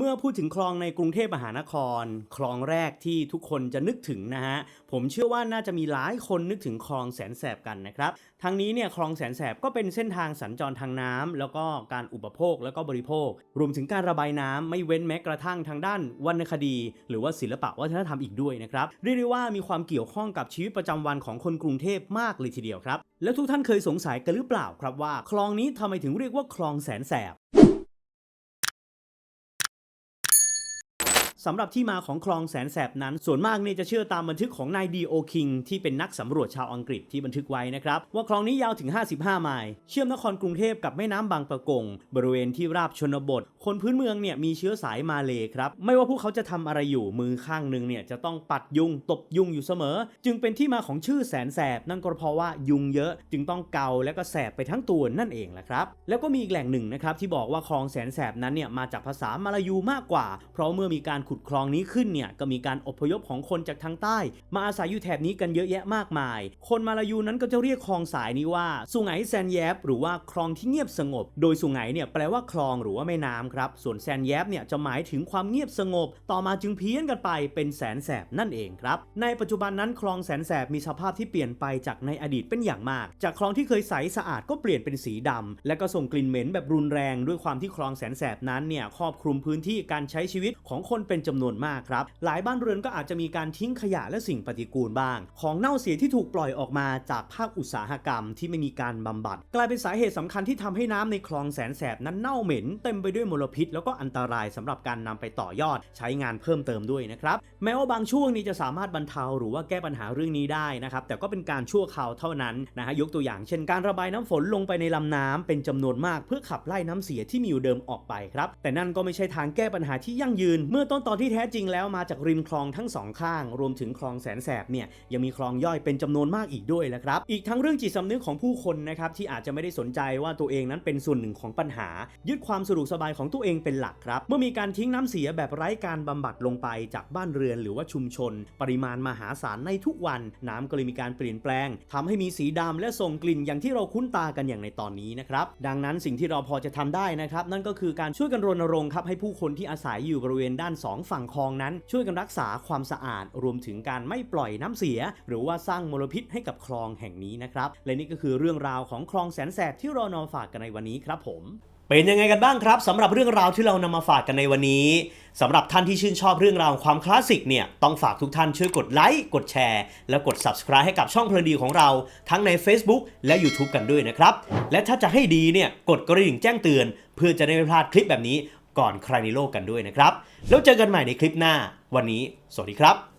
เมื่อพูดถึงคลองในกรุงเทพมหานคร คลองแรกที่ทุกคนจะนึกถึงนะฮะ ผมเชื่อว่าน่าจะมีหลายคนนึกถึงคลองแสนแสบกันนะครับทางนี้เนี่ยคลองแสนแสบก็เป็นเส้นทางสัญจรทางน้ำแล้วก็การอุปโภคแล้วก็บริโภค รวมถึงการระบายน้ำไม่เว้นแม้กระทั่งทางด้านวรรณคดี หรือว่าศิลปะวัฒนธรรมอีกด้วยนะครับเรียกได้ว่ามีความเกี่ยวข้องกับชีวิตประจำวันของคนกรุงเทพมากเลยทีเดียวครับแล้วทุกท่านเคยสงสัยกันหรือเปล่าครับว่า คลองนี้ทำไมถึงเรียกว่าคลองแสนแสบ สำหรับที่มาของคลองแสนแสบนั้น ส่วนมากเนี่ยจะเชื่อตามบันทึกของนายดีโอคิงที่เป็นนักสำรวจชาวอังกฤษที่บันทึกไว้นะครับว่าคลองนี้ยาวถึง 55 ไมล์เชื่อมนครกรุงเทพกับแม่น้ำบางปะกง บริเวณที่ราบชนบท คนพื้นเมืองเนี่ยมีเชื้อสายมาเลยครับไม่ว่าพวกเขาจะทำอะไรอยู่มือข้างหนึ่งเนี่ยจะต้องปัดยุงตบยุงอยู่เสมอ จึงเป็นที่มาของชื่อแสนแสบนั่นก็เพราะว่ายุงเยอะจึงต้องเกาและก็แสบไปทั้งตัวนั่นเองแหละครับแล้วก็มีอีกแหล่งหนึ่งนะครับที่บอกว่าคลองแสนแสบนั้นเนี่ยมาจากภาษามาลายูมากกว่า เพราะเมื่อมีการขุดคลองนี้ขึ้นเนี่ยก็มีการอพยพของคนจากทางใต้ มาอาศัยอยู่แถบนี้กันเยอะแยะมากมาย คนมาลายูนั้นก็จะเรียกคลองสายนี้ว่าสุไหงแซนแยบหรือว่าคลองที่เงียบสงบ โดยสุไหงเนี่ยแปลว่าคลองหรือว่าแม่น้ำครับส่วนแซนแยบเนี่ยจะหมายถึงความเงียบสงบ ต่อมาจึงเพี้ยนกันไปเป็นแสนแสบนั่นเองครับในปัจจุบันนั้นคลองแสนแสบมีสภาพที่เปลี่ยนไปจากในอดีตเป็นอย่างมาก จากคลองที่เคยใสสะอาดก็เปลี่ยนเป็นสีดำและก็ส่งกลิ่นเหม็นแบบรุนแรงด้วยความที่คลองแสนแสบนั้นเนี่ยครอบคลุมพื้นที่การใช้ชีวิตของคนเป็นจำนวนมากครับ หลายบ้านเรือนก็อาจจะมีการทิ้งขยะและสิ่งปฏิกูลบ้าง ของเน่าเสียที่ถูกปล่อยออกมาจากภาคอุตสาหกรรมที่ไม่มีการบำบัด กลายเป็นสาเหตุสำคัญที่ทำให้น้ำในคลองแสนแสบนั้นเน่าเหม็นเต็มไปด้วยมลพิษ แล้วก็อันตรายสำหรับการนำไปต่อยอด ใช้งานเพิ่มเติมด้วยนะครับแม้ว่าบางช่วงนี้จะสามารถบรรเทาหรือว่าแก้ปัญหาเรื่องนี้ได้นะครับแต่ก็เป็นการชั่วคราวเท่านั้นนะฮะยกตัวอย่างเช่นการระบายน้ำฝนลงไปในลำน้ำเป็นจำนวนมาก เพื่อขับไล่น้ำเสียที่มีอยู่เดิมออกไปครับแต่นั่นก็ไม่ใช่ทางแก้ปัญหาที่ยั่งยืนเมื่อต้นตอนที่แท้จริงแล้วมาจากริมคลองทั้งสองข้าง รวมถึงคลองแสนแสบเนี่ยยังมีคลองย่อยเป็นจำนวนมากอีกด้วยแหละครับ อีกทั้งเรื่องจิตสำนึกของผู้คนนะครับที่อาจจะไม่ได้สนใจว่าตัวเองนั้นเป็นส่วนหนึ่งของปัญหา ยึดความสะดวกสบายของตัวเองเป็นหลักครับ เมื่อมีการทิ้งน้ำเสียแบบไร้การบำบัดลงไปจากบ้านเรือนหรือว่าชุมชน ปริมาณมหาศาลในทุกวัน น้ำก็เลยมีการเปลี่ยนแปลงทำให้มีสีดำและส่งกลิ่นอย่างที่เราคุ้นตากันอย่างในตอนนี้นะครับดังนั้นสิ่งที่เราพอจะทำได้นะครับนั่นก็คือการช่วยกันรณรงค์ครับให้ผู้คนที่อาศัยอยู่บริเวณด้านสองฝั่งคลองนั้นช่วยกันรักษาความสะอาด รวมถึงการไม่ปล่อยน้ำเสีย หรือว่าสร้างมลพิษให้กับคลองแห่งนี้นะครับและนี่ก็คือเรื่องราวของคลองแสนแสบที่เรานำมาฝากกันในวันนี้ครับผมเป็นยังไงกันบ้างครับสำหรับเรื่องราวที่เรานำมาฝากกันในวันนี้สำหรับท่านที่ชื่นชอบเรื่องราวความคลาสสิกเนี่ยต้องฝากทุกท่านช่วยกดไลค์กดแชร์ และกด subscribe ให้กับช่องเพลินดีของเราทั้งใน Facebook และ YouTube กันด้วยนะครับ และถ้าจะให้ดีเนี่ยกดกระดิ่งแจ้งเตือน เพื่อจะได้ไม่พลาดคลิปแบบนี้ก่อนใครในโลกกันด้วยนะครับ แล้วเจอกันใหม่ในคลิปหน้า วันนี้ สวัสดีครับ